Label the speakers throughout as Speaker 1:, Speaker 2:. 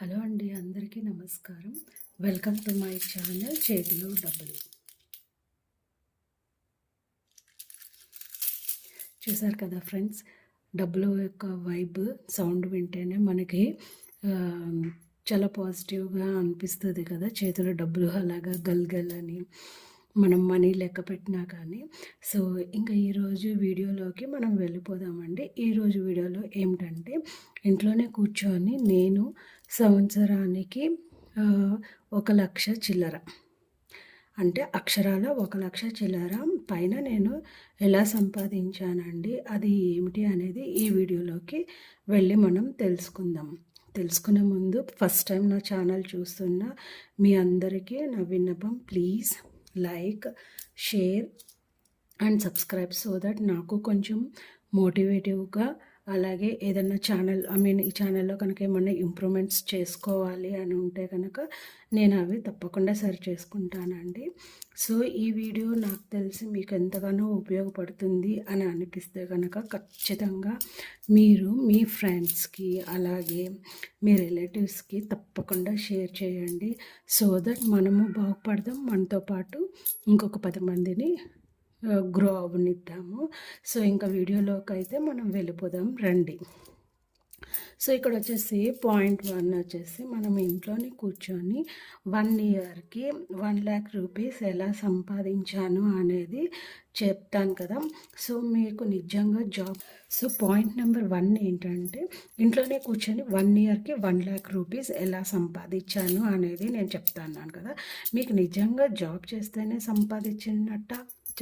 Speaker 1: Hello అండి అందరికీ నమస్కారం. వెల్కమ్ టు మై ఛానల్ చేతిలో డబ్బులు. చూసారు కదా ఫ్రెండ్స్ డబ్బులు యొక్క వైబ్ సౌండ్ వింటేనే మనకి చాలా పాజిటివ్గా అనిపిస్తుంది కదా. చేతిలో డబ్బులు అలాగా గల్గల్ అని మనం మనీ లెక్క పెట్టినా కానీ. సో ఇంకా ఈరోజు వీడియోలోకి మనం వెళ్ళిపోదామండి. ఈరోజు వీడియోలో ఏమిటంటే ఇంట్లోనే కూర్చొని నేను సంవత్సరానికి ఒక లక్ష చిల్లర. అంటే అక్షరాల ఒక లక్ష చిల్లర పైన నేను ఎలా సంపాదించానండి అది ఏమిటి అనేది ఈ వీడియోలోకి వెళ్ళి మనం తెలుసుకుందాం. తెలుసుకునే ముందు ఫస్ట్ టైం నా ఛానల్ చూస్తున్న మీ అందరికీ నా విన్నపం please like share and subscribe so that నాకు కొంచెం మోటివేటివ్గా అలాగే ఏదన్నా ఛానల్ ఐ మీన్ ఈ ఛానల్లో కనుక ఏమన్నా ఇంప్రూవ్మెంట్స్ చేసుకోవాలి అని ఉంటే కనుక నేను అవి తప్పకుండా సరి చేసుకుంటానండి. సో ఈ వీడియో నాకు తెలిసి మీకు ఎంతగానో ఉపయోగపడుతుంది అని అనిపిస్తే కనుక ఖచ్చితంగా మీరు మీ ఫ్రెండ్స్కి అలాగే మీ రిలేటివ్స్కి తప్పకుండా షేర్ చేయండి. సో దట్ మనము బాగుపడదాం. మనతో పాటు ఇంకొక పది మందిని గ్రో అవనిద్దాము. సో ఇంకా వీడియోలోకి అయితే మనం వెళ్ళిపోదాం. రండి. సో ఇక్కడ వచ్చేసి పాయింట్ వన్ వచ్చేసి మనం ఇంట్లోనే కూర్చొని వన్ ఇయర్కి వన్ ల్యాక్ రూపీస్ ఎలా సంపాదించాను అనేది చెప్తాను కదా. సో మీకు నిజంగా job so point number one ఏంటంటే ఇంట్లోనే కూర్చొని వన్ ఇయర్కి వన్ ల్యాక్ రూపీస్ ఎలా సంపాదించాను అనేది నేను చెప్తాను కదా. మీకు నిజంగా జాబ్ చేస్తేనే సంపాదించినట్ట?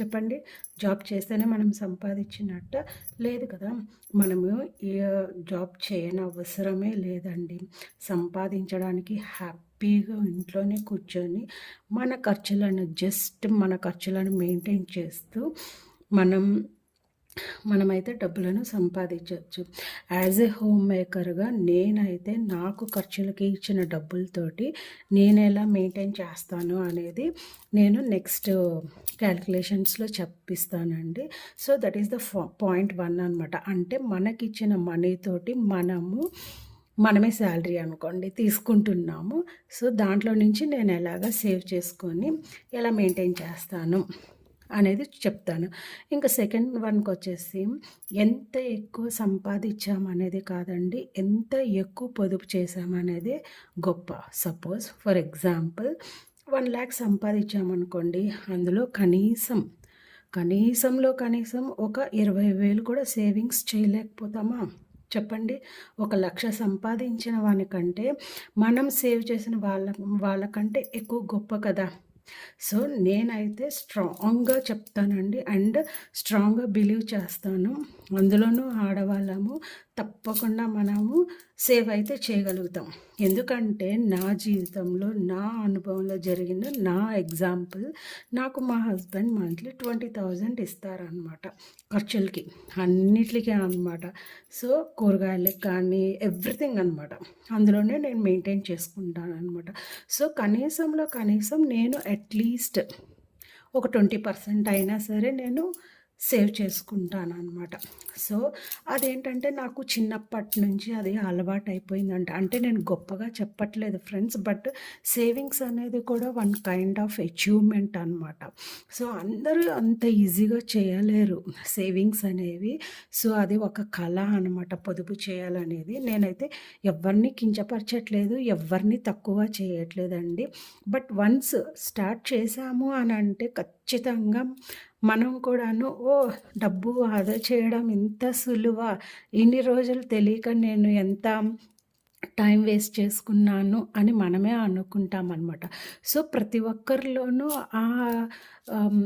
Speaker 1: చెప్పండి. జాబ్ చేస్తేనే మనం సంపాదించినట్ట లేదు కదా. మనము ఏ జాబ్ చేయని అవసరమే లేదండి. సంపాదించడానికి హ్యాపీగా ఇంట్లోనే కూర్చొని మన ఖర్చులను జస్ట్ మన ఖర్చులను మెయింటైన్ చేస్తూ మనం మనమైతే డబ్బులను సంపాదించవచ్చు. యాజ్ ఏ హోమ్ మేకర్గా నేనైతే నాకు ఖర్చులకి ఇచ్చిన డబ్బులతోటి నేను ఎలా మెయింటైన్ చేస్తాను అనేది నేను నెక్స్ట్ క్యాలిక్యులేషన్స్లో చెప్పిస్తానండి. So that is the point one అనమాట అంటే మనకిచ్చిన మనీతోటి మనము మనమే శాలరీ అనుకోండి తీసుకుంటున్నాము. సో దాంట్లో నుంచి నేను ఎలాగ సేవ్ చేసుకొని ఎలా మెయింటైన్ చేస్తాను? అనేది చెప్తాను. ఇంకా సెకండ్ వన్కి వచ్చేసి ఎంత ఎక్కువ సంపాదించామనేది కాదండి ఎంత ఎక్కువ పొదుపు చేశామనేది గొప్ప. Suppose for example one lakh సంపాదించామనుకోండి అందులో కనీసం కనీసంలో కనీసం ఒక ఇరవై వేలు కూడా సేవింగ్స్ చేయలేకపోతామా? చెప్పండి. ఒక లక్ష సంపాదించిన వానికంటే మనం సేవ్ చేసిన వాళ్ళ వాళ్ళకంటే ఎక్కువ గొప్ప కదా. సో నేనైతే స్ట్రాంగ్గా చెప్తానండి అండ్ స్ట్రాంగ్గా బిలీవ్ చేస్తాను. అందులోనూ ఆడవాళ్ళము తప్పకుండా మనము సేవ్ అయితే చేయగలుగుతాం. ఎందుకంటే నా జీవితంలో నా అనుభవంలో జరిగిన నా ఎగ్జాంపుల్ నాకు మా హస్బెండ్ మంత్లీ ట్వంటీ థౌజండ్ ఇస్తారనమాట ఖర్చులకి. అన్నిటికీ అనమాట సో కూరగాయలకి కానీ ఎవ్రీథింగ్ అనమాట అందులోనే నేను మెయింటైన్ చేసుకుంటాను అనమాట సో కనీసంలో కనీసం నేను అట్లీస్ట్ ఒక ట్వంటీ పర్సెంట్ అయినా సరే నేను సేవ్ చేసుకుంటాను అనమాట సో అదేంటంటే నాకు చిన్నప్పటి నుంచి అది అలవాటు అయిపోయిందంట అంటే నేను గొప్పగా చెప్పట్లేదు ఫ్రెండ్స్ బట్ సేవింగ్స్ అనేది కూడా వన్ కైండ్ ఆఫ్ అచీవ్మెంట్ అనమాట సో అందరూ అంత ఈజీగా చేయలేరు సేవింగ్స్ అనేవి. సో అది ఒక కళ అనమాట పొదుపు చేయాలనేది. నేనైతే ఎవరిని కించపరచట్లేదు ఎవరిని తక్కువ చేయట్లేదండి. బట్ వన్స్ స్టార్ట్ చేశాము అని అంటే ఖచ్చితంగా మనం కూడాను ఓ డబ్బు ఆదా చేయడం ఇంత సులువ? ఇన్ని రోజులు తెలియక నేను ఎంత టైం వేస్ట్ చేసుకున్నాను అని మనమే అనుకుంటాం అనమాట సో ప్రతి ఒక్కరిలోనూ ఆ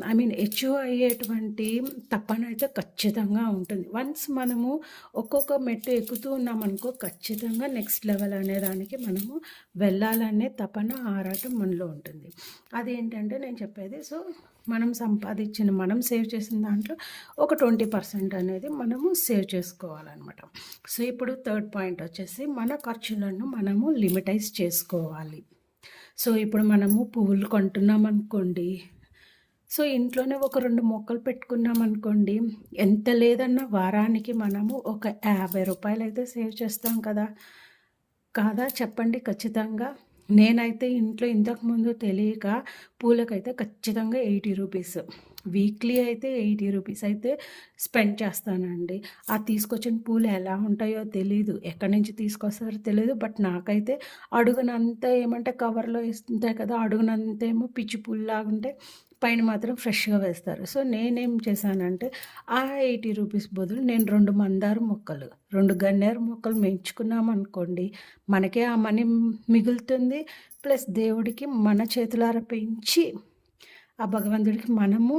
Speaker 1: ఐ మీన్ అచీవ్ అయ్యేటువంటి తపన అయితే ఖచ్చితంగా ఉంటుంది. వన్స్ మనము ఒక్కొక్క మెట్టు ఎక్కుతూ ఉన్నామనుకో ఖచ్చితంగా నెక్స్ట్ లెవెల్ అనే దానికి మనము వెళ్ళాలనే తపన ఆరాటం మనలో ఉంటుంది. అదేంటంటే నేను చెప్పేది సో మనం సంపాదించిన మనం సేవ్ చేసిన దాంట్లో ఒక ట్వంటీ పర్సెంట్ అనేది మనము సేవ్ చేసుకోవాలన్నమాట. సో ఇప్పుడు థర్డ్ పాయింట్ వచ్చేసి మన ఖర్చులను మనము లిమిటైజ్ చేసుకోవాలి. సో ఇప్పుడు మనము పువ్వులు కొంటున్నాం అనుకోండి. సో ఇంట్లోనే ఒక రెండు మొక్కలు పెట్టుకున్నాం అనుకోండి. ఎంత లేదన్నా వారానికి మనము ఒక యాభై రూపాయలు అయితే సేవ్ చేస్తాం కదా. కాదా? చెప్పండి ఖచ్చితంగా. నేనైతే ఇంట్లో ఇంతకుముందు తెలియక పూలకైతే ఖచ్చితంగా ఎయిటీ రూపీస్. వీక్లీ అయితే ఎయిటీ రూపీస్ అయితే స్పెండ్ చేస్తానండి. ఆ తీసుకొచ్చిన పూలు ఎలా ఉంటాయో తెలీదు. ఎక్కడి నుంచి తీసుకొస్తారో తెలియదు బట్ నాకైతే అడుగునంతా ఏమంటే కవర్లో ఇస్తుంటాయి కదా అడుగునంతేమో పిచ్చి పూల్లాగా ఉంటే పైన మాత్రం ఫ్రెష్గా వేస్తారు. సో నేనేం చేశానంటే ఆ ఎయిటీ రూపీస్ బదులు నేను రెండు మందార మొక్కలు రెండు గన్నేరు మొక్కలు పెంచుకున్నాం అనుకోండి మనకే ఆ మనీ మిగులుతుంది. ప్లస్ దేవుడికి మన చేతులార పెంచి ఆ భగవంతుడికి మనము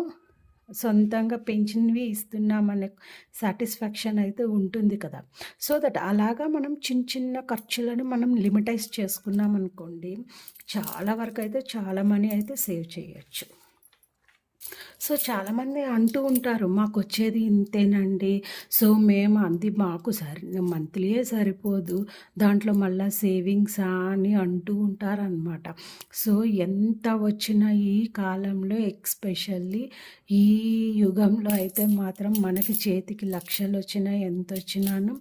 Speaker 1: సొంతంగా పెంచినవి ఇస్తున్నామనే సాటిస్ఫాక్షన్ అయితే ఉంటుంది కదా. సో దట్ అలాగా మనం చిన్న చిన్న ఖర్చులను మనం లిమిటైజ్ చేసుకున్నాం అనుకోండి చాలా వరకు అయితే చాలా మనీ అయితే సేవ్ చేయొచ్చు. సో చాలామంది అంటూ ఉంటారు మాకు వచ్చేది ఇంతేనండి. సో మేము అంది మాకు సరి మంత్లీయే సరిపోదు. దాంట్లో మళ్ళీ సేవింగ్సా అని అంటూ ఉంటారనమాట సో ఎంత వచ్చినా ఈ కాలంలో ఎక్స్పెషల్లీ ఈ యుగంలో అయితే మాత్రం మనకి చేతికి లక్షలు వచ్చినా ఎంత వచ్చినాను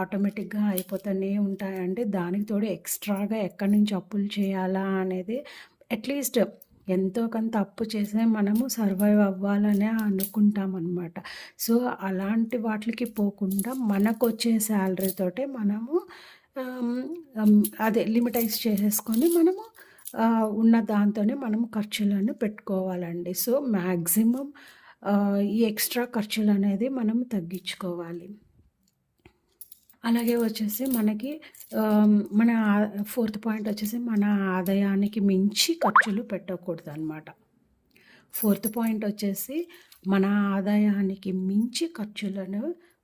Speaker 1: ఆటోమేటిక్గా అయిపోతూనే ఉంటాయండి. దానికి తోడు ఎక్స్ట్రాగా ఎక్కడి నుంచి అప్పులు చేయాలా అనేది అట్లీస్ట్ ఎంతో కొంత అప్పు చేసే మనము సర్వైవ్ అవ్వాలనే అనుకుంటాం అనమాట సో అలాంటి వాటికి పోకుండా మనకు వచ్చే శాలరీతోటే మనము అదే లిమిటైజ్ చేసేసుకొని మనము ఉన్న దాంతోనే మనం ఖర్చులను పెట్టుకోవాలండి. సో మ్యాక్సిమం ఈ ఎక్స్ట్రా ఖర్చులు అనేది మనం తగ్గించుకోవాలి. అలాగే వచ్చేసి మనకి మన ఫోర్త్ పాయింట్ వచ్చేసి మన ఆదాయానికి మించి ఖర్చులు పెట్టకూడదు అనమాట ఫోర్త్ పాయింట్ వచ్చేసి మన ఆదాయానికి మించి ఖర్చులను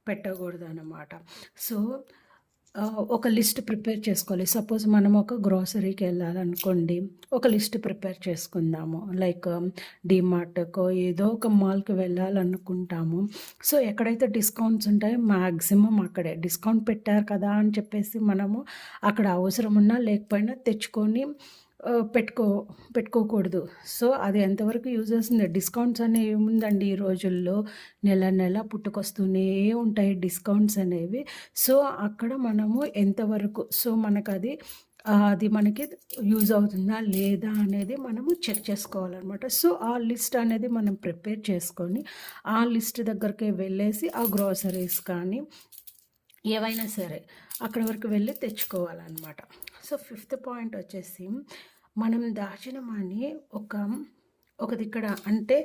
Speaker 1: పెట్టకూడదు అనమాట సో ఒక లిస్ట్ ప్రిపేర్ చేసుకోవాలి. సపోజ్ మనం ఒక గ్రోసరీకి వెళ్ళాలనుకోండి ఒక లిస్ట్ ప్రిపేర్ చేసుకుందాము. లైక్ um, డిమార్ట్కో ఏదో ఒక మాల్కి వెళ్ళాలనుకుంటాము. సో ఎక్కడైతే డిస్కౌంట్స్ ఉంటాయో మ్యాక్సిమం అక్కడే. డిస్కౌంట్ పెట్టారు కదా అని చెప్పేసి మనము అక్కడ అవసరం ఉన్నా లేకపోయినా తెచ్చుకొని పెట్టుకో పెట్టుకోకూడదు. సో అది ఎంతవరకు యూజ్ చేస్తుంది? డిస్కౌంట్స్ అనేవి ఏముందండి ఈ రోజుల్లో. నెల నెల పుట్టుకొస్తూనే ఉంటాయి డిస్కౌంట్స్ అనేవి. సో అక్కడ మనము ఎంతవరకు సో మనకు అది అది మనకి యూజ్ అవుతుందా లేదా అనేది మనము చెక్ చేసుకోవాలన్నమాట. సో ఆ లిస్ట్ అనేది మనం ప్రిపేర్ చేసుకొని ఆ లిస్ట్ దగ్గరికి వెళ్ళేసి ఆ గ్రోసరీస్ కానీ ఏవైనా సరే అక్కడ వరకు వెళ్ళి తెచ్చుకోవాలన్నమాట. సో ఫిఫ్త్ పాయింట్ వచ్చేసి మనం దాచిన మనీ ఒక ఒకది ఇక్కడ అంటే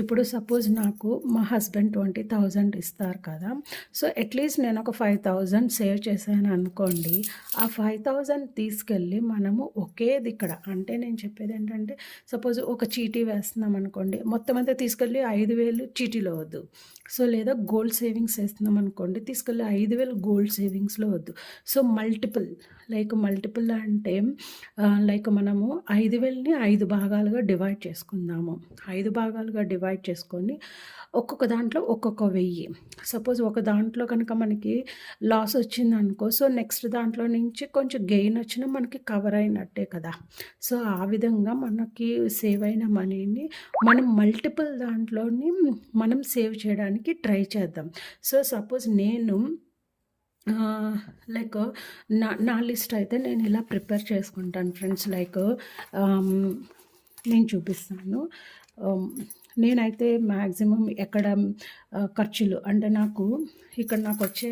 Speaker 1: ఇప్పుడు సపోజ్ నాకు మా హస్బెండ్ ట్వంటీ థౌజండ్ ఇస్తారు కదా సో అట్లీస్ట్ నేను ఒక ఫైవ్ థౌజండ్ సేవ్ చేశాను అనుకోండి. ఆ ఫైవ్ థౌజండ్ తీసుకెళ్ళి మనము ఒకేది ఇక్కడ అంటే నేను చెప్పేది ఏంటంటే సపోజ్ ఒక చీటీ వేస్తున్నాం అనుకోండి మొత్తం అంతా తీసుకెళ్ళి ఐదు వేలు చీటీలో వద్దు. సో లేదా గోల్డ్ సేవింగ్స్ వేస్తున్నాం అనుకోండి తీసుకెళ్ళి ఐదు వేలు గోల్డ్ సేవింగ్స్లో వద్దు. సో మల్టిపుల్ లైక్ మల్టిపుల్ అంటే లైక్ మనము ఐదు వేలని ఐదు భాగాలుగా డివైడ్ చేసుకుందాము. ఐదు భాగాలుగా డివైడ్ చేసుకొని ఒక్కొక్క దాంట్లో ఒక్కొక్క వెయ్యి. సపోజ్ ఒక దాంట్లో కనుక మనకి లాస్ వచ్చింది అనుకో సో నెక్స్ట్ దాంట్లో నుంచి కొంచెం గెయిన్ వచ్చినా మనకి కవర్ అయినట్టే కదా. సో ఆ విధంగా మనకి సేవ్ అయిన మనీని మనం మల్టిపుల్ దాంట్లోని మనం సేవ్ చేయడానికి ట్రై చేద్దాం. సో సపోజ్ నేను లైక్ నా నా లిస్ట్ అయితే నేను ఇలా ప్రిపేర్ చేసుకుంటాను ఫ్రెండ్స్. లైక్ నేను చూపిస్తాను. నేనైతే మ్యాక్సిమం ఎక్కడ ఖర్చులు అంటే నాకు ఇక్కడ నాకు వచ్చే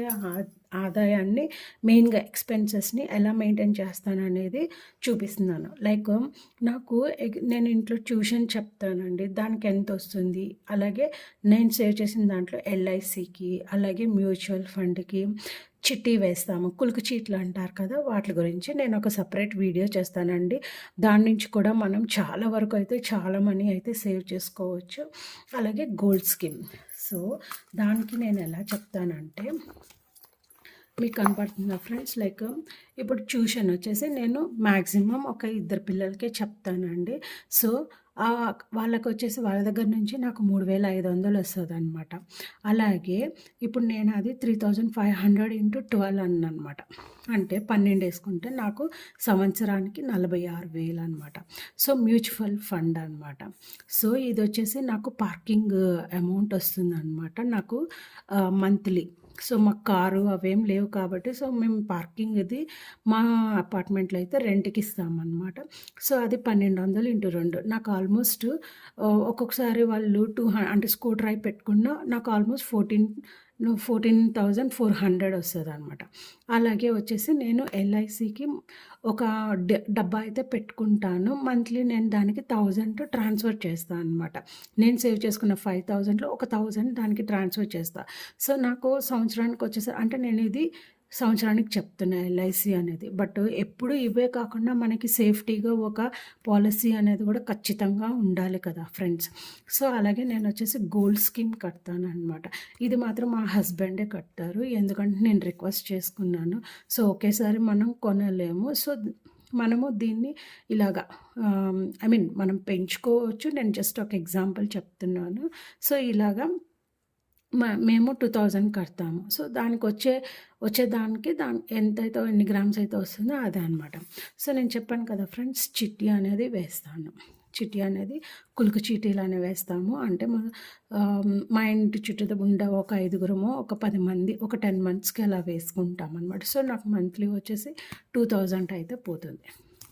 Speaker 1: ఆదాయాన్ని మెయిన్గా ఎక్స్పెన్సెస్ని ఎలా మెయింటైన్ చేస్తాను అనేది చూపిస్తున్నాను. లైక్ నాకు నేను ఇంట్లో ట్యూషన్ చెప్తానండి దానికి ఎంత వస్తుంది? అలాగే నేను సేవ్ చేసిన దాంట్లో ఎల్ఐసికి అలాగే మ్యూచువల్ ఫండ్కి చిట్టి వేస్తాము. కులుకు చీట్లు అంటారు కదా వాటి గురించి నేను ఒక సపరేట్ వీడియో చేస్తానండి. దాని నుంచి కూడా మనం చాలా వరకు అయితే చాలా మనీ అయితే సేవ్ చేసుకోవచ్చు. అలాగే గోల్డ్ స్కీమ్. సో దానికి నేను ఎలా చెప్తానంటే మీకు కనపడుతుందా ఫ్రెండ్స్? లైక్ ఇప్పుడు ట్యూషన్ వచ్చేసి నేను మ్యాక్సిమం ఒక ఇద్దరు పిల్లలకే చెప్తానండి. సో వాళ్ళకి వచ్చేసి వాళ్ళ దగ్గర నుంచి నాకు మూడు వేల ఐదు వందలు వస్తుంది అనమాట అలాగే ఇప్పుడు నేను అది three thousand five hundred into twelve అన్నమాట అంటే పన్నెండు వేసుకుంటే నాకు సంవత్సరానికి నలభై ఆరు వేలు అనమాట సో మ్యూచువల్ ఫండ్ అనమాట సో ఇది వచ్చేసి నాకు పార్కింగ్ అమౌంట్ వస్తుంది అనమాట నాకు మంత్లీ. సో మాకు కారు అవేం లేవు కాబట్టి సో మేము పార్కింగ్ ఇది మా అపార్ట్మెంట్లో అయితే రెంట్కి ఇస్తామన్నమాట. సో అది పన్నెండు వందలు ఇంటూ రెండు. నాకు ఆల్మోస్ట్ ఒక్కొక్కసారి వాళ్ళు టూ అంటే స్కూటర్ అయి పెట్టుకున్న నాకు almost fourteen fourteen thousand four hundred వస్తుంది అనమాట అలాగే వచ్చేసి నేను ఎల్ఐసికి ఒక డబ్బా అయితే పెట్టుకుంటాను. మంత్లీ నేను దానికి థౌజండ్ ట్రాన్స్ఫర్ చేస్తాను అనమాట నేను సేవ్ చేసుకున్న ఫైవ్ థౌజండ్లో ఒక థౌజండ్ దానికి ట్రాన్స్ఫర్ చేస్తాను సో నాకు సంవత్సరానికి వచ్చేసరి అంటే నేను ఇది సంవత్సరానికి చెప్తున్నాయి ఎల్ఐసి అనేది. బట్ ఎప్పుడు ఇవే కాకుండా మనకి సేఫ్టీగా ఒక పాలసీ అనేది కూడా ఖచ్చితంగా ఉండాలి కదా ఫ్రెండ్స్. సో అలాగే నేను వచ్చేసి గోల్డ్ స్కీమ్ కడతాను అనమాట ఇది మాత్రం మా హస్బెండే కట్టారు ఎందుకంటే నేను రిక్వెస్ట్ చేసుకున్నాను. సో ఒకేసారి మనం కొనలేము. సో మనము దీన్ని ఇలాగా ఐ మీన్ మనం పెంచుకోవచ్చు. నేను జస్ట్ ఒక ఎగ్జాంపుల్ చెప్తున్నాను. సో ఇలాగా మేము టూ థౌజండ్ కడతాము. సో దానికి వచ్చే వచ్చేదానికి దాని ఎంతైతే ఎన్ని గ్రామ్స్ అయితే వస్తుందో అదే అనమాట సో నేను చెప్పాను కదా ఫ్రెండ్స్ చిట్టి అనేది వేస్తాను. చిట్టి అనేది కులుకు చీటీలు అనేవి వేస్తాము. అంటే మా ఇంటి చుట్టూ ఉండే ఒక ఐదుగురము ఒక పది మంది ఒక టెన్ మంత్స్కి అలా వేసుకుంటాం అనమాట సో నాకు మంత్లీ వచ్చేసి టూ థౌజండ్ అయితే పోతుంది.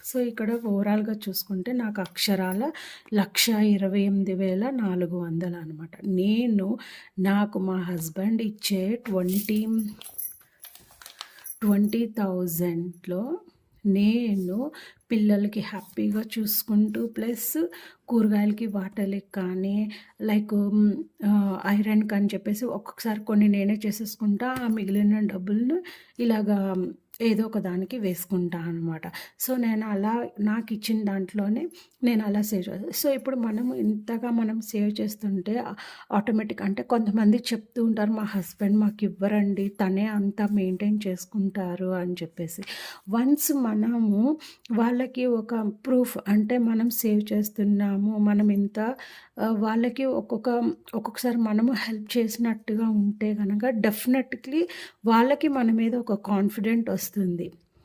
Speaker 1: సో ఇక్కడ ఓవరాల్గా చూసుకుంటే నాకు అక్షరాల లక్ష ఇరవై ఎనిమిది వేల నాలుగు వందలు అనమాట నేను నాకు మా హస్బెండ్ ఇచ్చే ట్వంటీ ట్వంటీ థౌజండ్లో నేను పిల్లలకి హ్యాపీగా చూసుకుంటూ ప్లస్ కూరగాయలకి వాటర్లకి కానీ లైక్ ఐరన్కి అని చెప్పేసి ఒక్కొక్కసారి కొన్ని నేనే చేసేసుకుంటా ఆ మిగిలిన డబ్బులను ఇలాగా ఏదో ఒక దానికి వేసుకుంటా అనమాట సో నేను అలా నాకు ఇచ్చిన దాంట్లోనే నేను అలా సేవ్ చేస్తాను సో ఇప్పుడు మనం ఇంతగా మనం సేవ్ చేస్తుంటే ఆటోమేటిక్ అంటే కొంతమంది చెప్తూ ఉంటారు మా హస్బెండ్ మాకు ఇవ్వరండి తనే అంతా మెయింటైన్ చేసుకుంటారు అని చెప్పేసి. వన్స్ మనము వాళ్ళకి ఒక ప్రూఫ్ అంటే మనం సేవ్ చేస్తున్నాము మనం ఇంత వాళ్ళకి ఒక్కొక్క ఒక్కొక్కసారి మనము హెల్ప్ చేసినట్టుగా ఉంటే కనుక డెఫినెట్లీ వాళ్ళకి మన మీద ఒక కాన్ఫిడెంట్ వస్తుంది.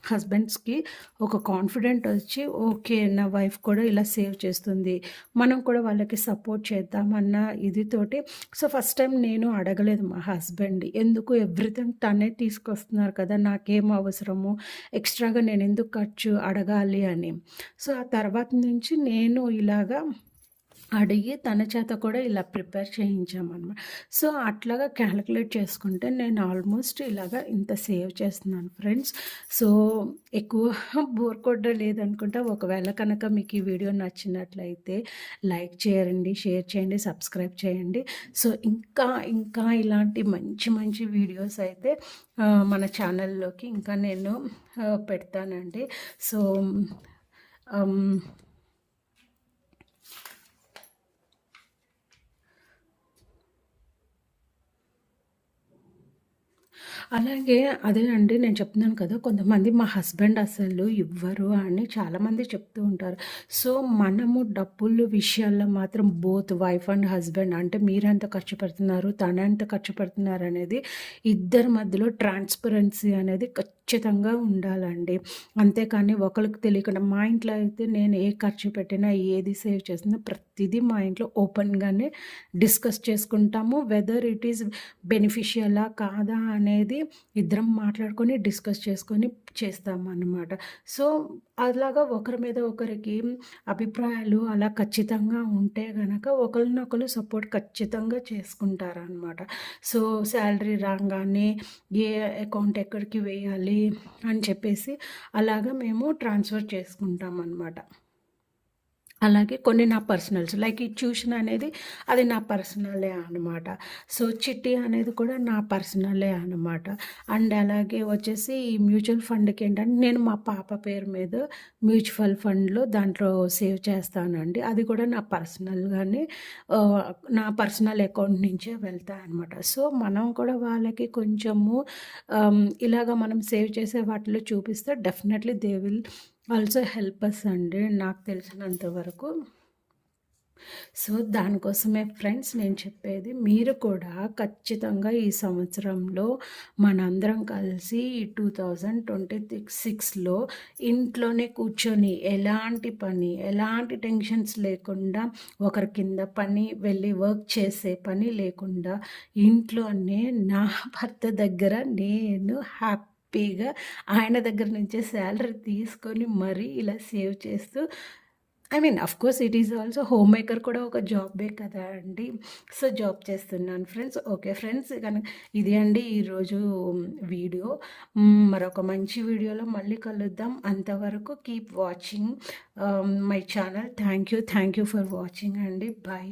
Speaker 1: హస్బెండ్స్కి ఒక కాన్ఫిడెంట్ వచ్చి ఓకే నా వైఫ్ కూడా ఇలా సేవ్ చేస్తుంది. మనం కూడా వాళ్ళకి సపోర్ట్ చేద్దామన్న ఇదితోటి. సో ఫస్ట్ టైం నేను అడగలేదు మా హస్బెండ్ ఎందుకు ఎవ్రీథింగ్ తనే తీసుకొస్తున్నారు కదా నాకేం అవసరము? ఎక్స్ట్రాగా నేను ఎందుకు ఖర్చు అడగాలి అని. సో ఆ తర్వాత నుంచి నేను ఇలాగా అడిగి తన చేత కూడా ఇలా ప్రిపేర్ చేయించామన్నమాట. సో అట్లాగా క్యాలిక్యులేట్ చేసుకుంటే నేను ఆల్మోస్ట్ ఇలాగా ఇంత సేవ్ చేస్తున్నాను ఫ్రెండ్స్. సో ఎక్కువ బోర్ కొట్ట లేదనుకుంటా ఒకవేళ కనుక మీకు ఈ వీడియో నచ్చినట్లయితే లైక్ చేయండి షేర్ చేయండి సబ్స్క్రైబ్ చేయండి. సో ఇంకా ఇంకా ఇలాంటి మంచి మంచి వీడియోస్ అయితే మన ఛానల్లోకి ఇంకా నేను పెడతానండి. సో అలాగే అదే అండి నేను చెప్తున్నాను కదా కొంతమంది మా హస్బెండ్ అసలు ఇవ్వరు అని చాలామంది చెప్తూ ఉంటారు. సో మనము డబ్బులు విషయాల్లో మాత్రం బోత్ వైఫ్ అండ్ హస్బెండ్ అంటే మీరెంత ఖర్చు పెడుతున్నారు తన ఎంత ఖర్చు పెడుతున్నారు అనేది ఇద్దరి మధ్యలో ట్రాన్స్పరెన్సీ అనేది ఖచ్చితంగా ఉండాలండి. అంతేకాని ఒకరికి తెలియకుండా మా ఇంట్లో అయితే నేను ఏ ఖర్చు పెట్టినా ఏది సేవ్ చేసినా ప్రతిదీ మా ఇంట్లో ఓపెన్గానే డిస్కస్ చేసుకుంటాము. వెదర్ ఇట్ ఈస్ బెనిఫిషియలా కాదా అనేది ఇద్దరం మాట్లాడుకొని డిస్కస్ చేసుకొని చేస్తామన్నమాట. సో అలాగా ఒకరి మీద ఒకరికి అభిప్రాయాలు అలా ఖచ్చితంగా ఉంటే కనుక ఒకరినొకరు సపోర్ట్ ఖచ్చితంగా చేసుకుంటారనమాట సో శాలరీ రాగానే ఏ అకౌంట్ ఎక్కడికి వేయాలి అని చెప్పేసి అలాగా మేము ట్రాన్స్ఫర్ చేసుకుంటాం అన్నమాట అలాగే కొన్ని నా పర్సనల్స్ లైక్ ఈ ట్యూషన్ అనేది అది నా పర్సనలే అనమాట సో చిట్టి అనేది కూడా నా పర్సనలే అనమాట అండ్ అలాగే వచ్చేసి ఈ మ్యూచువల్ ఫండ్కి ఏంటంటే నేను మా పాప పేరు మీద మ్యూచువల్ ఫండ్లో దాంట్లో సేవ్ చేస్తానండి. అది కూడా నా పర్సనల్గానే నా పర్సనల్ అకౌంట్ నుంచే వెళ్తాయి అనమాట సో మనం కూడా వాళ్ళకి కొంచెము ఇలాగ మనం సేవ్ చేసే వాటిలో చూపిస్తే definitely they will also helpers అండి నాకు తెలిసినంత వరకు. సో దానికోసమే ఫ్రెండ్స్ నేను చెప్పేది మీరు కూడా ఖచ్చితంగా ఈ సంవత్సరంలో మనందరం కలిసి టూ థౌజండ్ ట్వంటీ సిక్స్లో ఇంట్లోనే కూర్చొని ఎలాంటి పని ఎలాంటి టెన్షన్స్ లేకుండా ఒకరి కింద పని వెళ్ళి వర్క్ చేసే పని లేకుండా ఇంట్లోనే నా భర్త దగ్గర నేను హ్యాపీ హ్యాపీగా ఆయన దగ్గర నుంచే శాలరీ తీసుకొని మరీ ఇలా సేవ్ చేస్తూ I mean of course it is also home maker కూడా ఒక జాబే కదా అండి. సో జాబ్ చేస్తున్నాను ఫ్రెండ్స్. ఓకే ఫ్రెండ్స్ కనుక ఇది అండి ఈరోజు వీడియో. మరొక మంచి వీడియోలో మళ్ళీ కలుద్దాం. అంతవరకు keep watching my channel thank you thank you for watching అండి. బాయ్